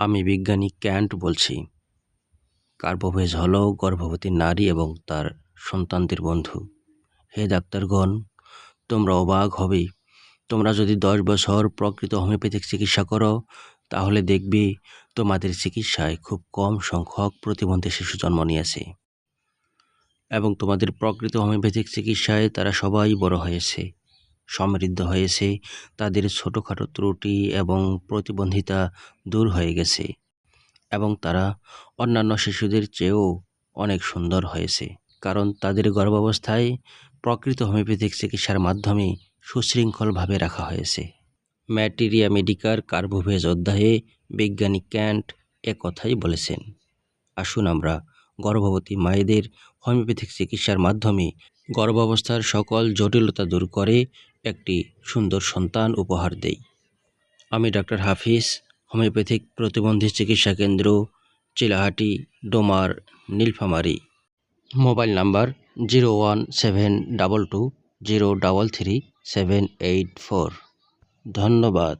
আমি বিজ্ঞানী ক্যান্ট বলছি। কার্বোভেজ হল গর্ভবতী নারী এবং তার সন্তানদের বন্ধু। হে ডাক্তারগণ, তোমরা অবাক হবেই তোমরা যদি দশ বছর প্রকৃত হোমিওপ্যাথিক চিকিৎসা করো, তাহলে দেখবে তোমাদের চিকিৎসায় খুব কম সংখ্যক প্রতিবন্ধী শিশু জন্ম নিয়েছে। এবং তোমাদের প্রকৃত হোমিওপ্যাথিক চিকিৎসায় তারা সবাই বড় হয়েছে। সমৃদ্ধ হয়েছে, তাদের ছোটোখাটো ত্রুটি এবং প্রতিবন্ধিতা দূর হয়ে গেছে এবং তারা অন্যান্য শিশুদের চেয়েও অনেক সুন্দর হয়েছে। কারণ তাদের গর্ভাবস্থায় প্রকৃত হোমিওপ্যাথিক চিকিৎসার মাধ্যমে সুশৃঙ্খলভাবে রাখা হয়েছে। ম্যাটেরিয়া মেডিকার কার্বোভেজ অধ্যায়ে বিজ্ঞানী ক্যান্ট এ কথাই বলেছেন, আসুন আমরা গর্ভবতী মায়েদের হোমিওপ্যাথিক চিকিৎসার মাধ্যমে গর্ভাবস্থার সকল জটিলতা দূর করে একটি সুন্দর সন্তান উপহার দেই। আমি ডাক্তার হাফিজ, হোমিওপ্যাথিক প্রতিবন্ধী চিকিৎসা কেন্দ্র, Chilahati, Domar, Nilphamari. Mobile number zero one seven double two zero double three seven eight four. ধন্যবাদ।